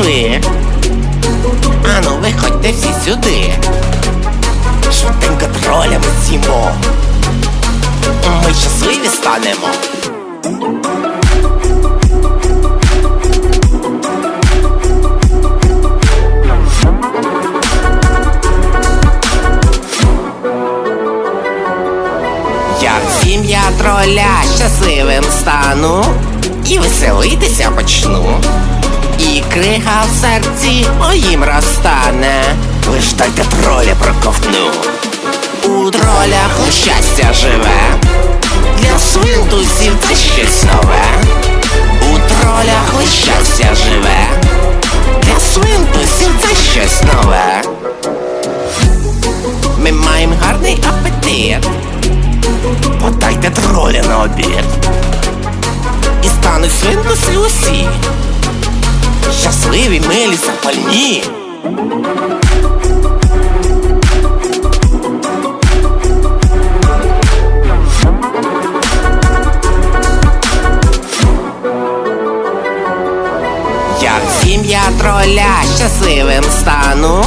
пішли. Ану, виходьте всі сюди. Швиденько тролями з'їмо. Ми щасливі станемо. Як сім'я троля щасливим стану і веселитися почну. І крига в серці моїм розтане. Лиш дайте троля проковтну. У тролях щастя живе. Для свинтусів це щось нове. У тролях щастя живе. Для свинтусів це щось нове. Ми маємо гарний апетит. Подайте троля на обід. І стануть свинтуси усі. Щасливі, милі, запальні. Як сім'я троля щасливим стану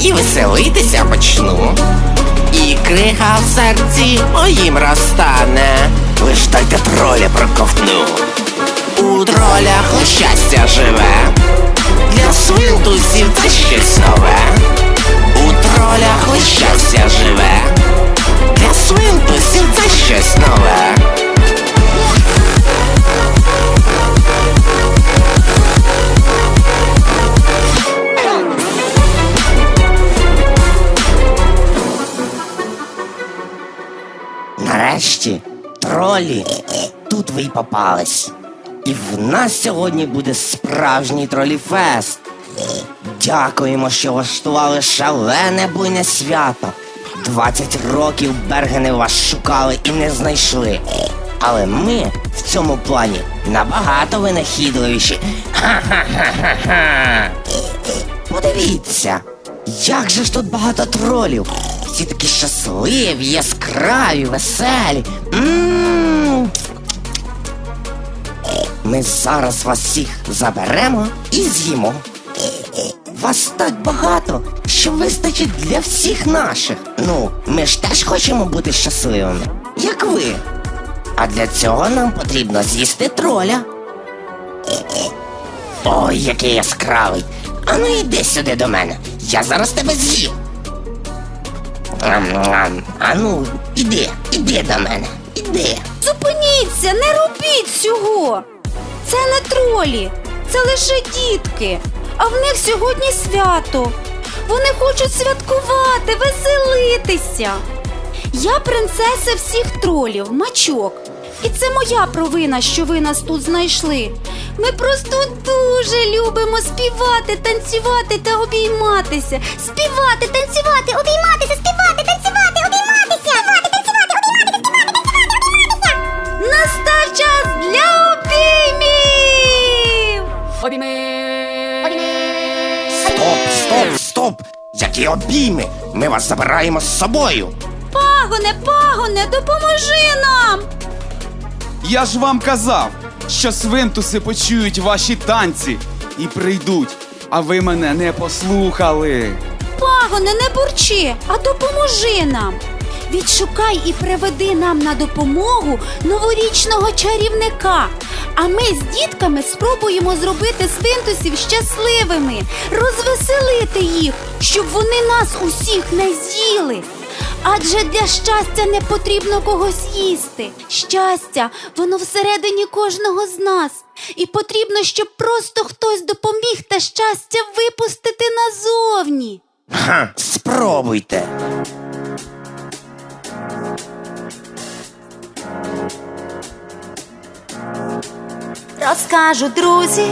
і веселитися почну. І крига в серці моїм розтане. Лиш дайте троля проковтну. У тролях щастя живе. Для свинтусів це щось нове. У тролях щастя живе. Для свинтусів це щось нове. Нарешті тролі тут ви й попались. І в нас сьогодні буде справжній троліфест. Дякуємо, що влаштували шалене буйне свято. 20 років Бергени вас шукали і не знайшли. Але ми в цьому плані набагато винахідливіші. Ха-ха-ха-ха-ха. Подивіться, як же ж тут багато тролів. Всі такі щасливі, яскраві, веселі. М-м-м. Ми зараз вас всіх заберемо і з'їмо. Вас так багато, що вистачить для всіх наших. Ну, ми ж теж хочемо бути щасливими, як ви. А для цього нам потрібно з'їсти троля. Ой, який яскравий. Ану йди сюди до мене. Я зараз тебе з'їм. Ану, іди, іди до мене. Іди. Зупиніться, не робіть цього. Це не тролі, це лише дітки. А в них сьогодні свято. Вони хочуть святкувати, веселитися. Я принцеса всіх тролів, мачок. І це моя провина, що ви нас тут знайшли. Ми просто дуже любимо співати, танцювати та обійматися. Співати, танцювати, обійматися, співати, танцювати, Які обійми! Ми вас забираємо з собою! Пагоне, пагоне, допоможи нам! Я ж вам казав, що свинтуси почують ваші танці і прийдуть, а ви мене не послухали. Пагоне, не бурчи, а допоможи нам. Відшукай і приведи нам на допомогу новорічного чарівника. А ми з дітками спробуємо зробити свинтусів щасливими, розвеселити їх, щоб вони нас усіх не з'їли. Адже для щастя не потрібно когось їсти. Щастя, воно всередині кожного з нас. І потрібно, щоб просто хтось допоміг те щастя випустити назовні. Ха, спробуйте! Розкажу, друзі,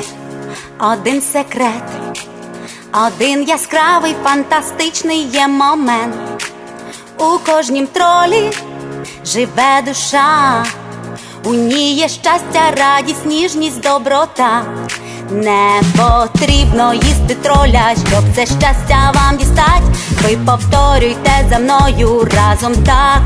один секрет, один яскравий, фантастичний є момент. У кожнім тролі живе душа, у ній є щастя, радість, ніжність, доброта. Не потрібно їсти троля, щоб це щастя вам дістать. Ви повторюйте за мною разом так.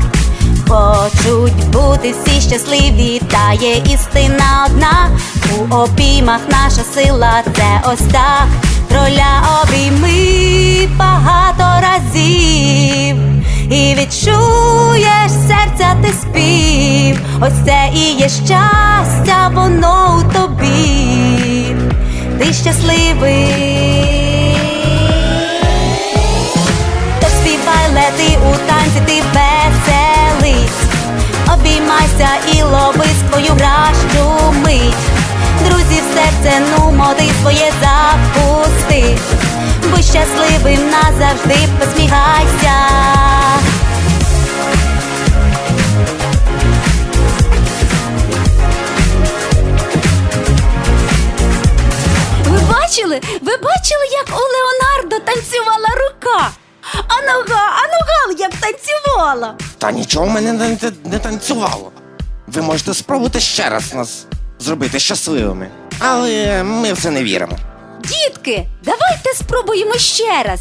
Хочуть бути всі щасливі, та є істина одна. У обіймах наша сила, це ось так. Троля обійми багато чуєш серця ти спів, ось це і є щастя, воно у тобі, ти щасливий. Лети у танці, ти веселись, обіймайся і лови свою кращу мить. Друзі, в серце, ну моди своє запусти. Будь щасливим назавжди посміхайся. Ви бачили? Ви бачили, як у Леонардо танцювала рука? А нога, а нога як танцювала. Та нічого в мене не, не, не танцювало. Ви можете спробувати ще раз нас зробити щасливими. Але ми в це не віримо. Дітки, давайте спробуємо ще раз.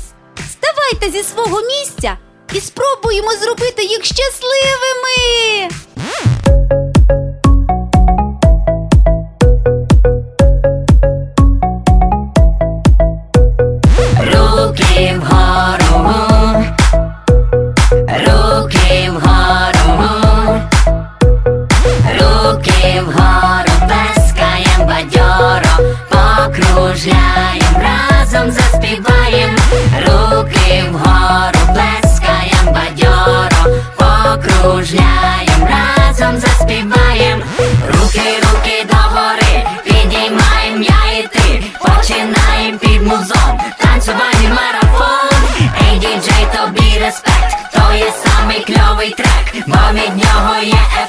Ставайте зі свого місця і спробуємо зробити їх щасливими. Кльовий трек, бо нього є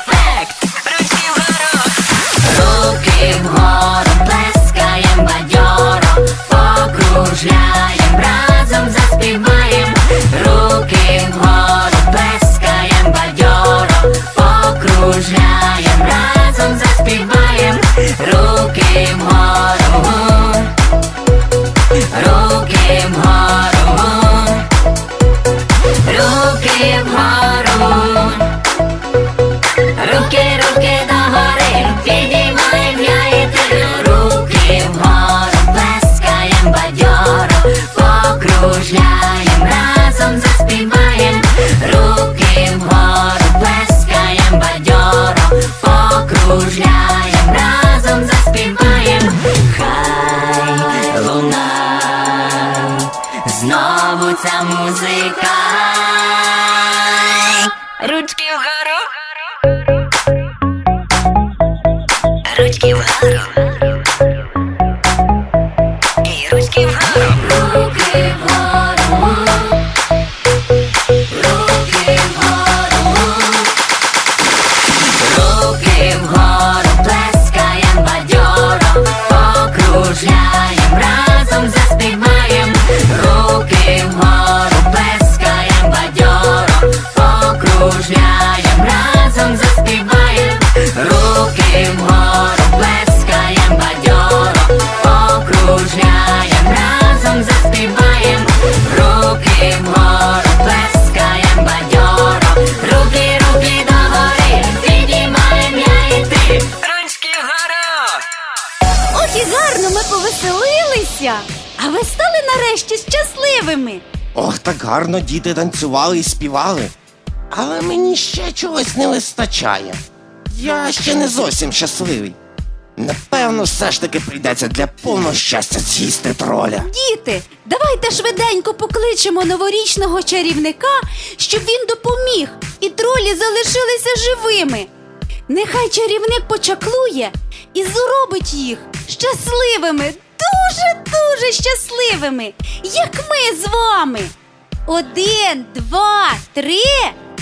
You. Повеселилися. А ви стали нарешті щасливими. Ох, так гарно діти танцювали і співали. Але мені ще чогось не вистачає. Я ще не зовсім щасливий. Напевно, все ж таки прийдеться для повного щастя з'їсти троля. Діти, давайте швиденько покличемо новорічного чарівника, щоб він допоміг, і тролі залишилися живими. Нехай чарівник почаклує і зробить їх щасливими, дуже-дуже щасливими, як ми з вами. Один, два, три.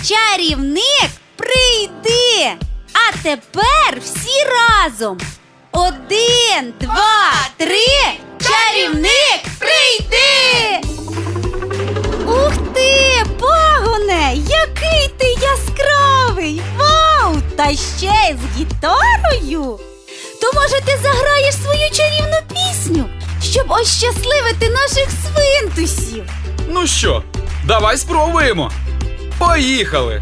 Чарівник прийди. А тепер всі разом. Один, два, три. Чарівник прийди. Ух ти, пагоне, який ти яскравий! Вау! Та ще й з гітарою. То може ти заграєш свою чарівну пісню, щоб ощасливити наших свинтусів. Ну що, давай спробуємо. Поїхали!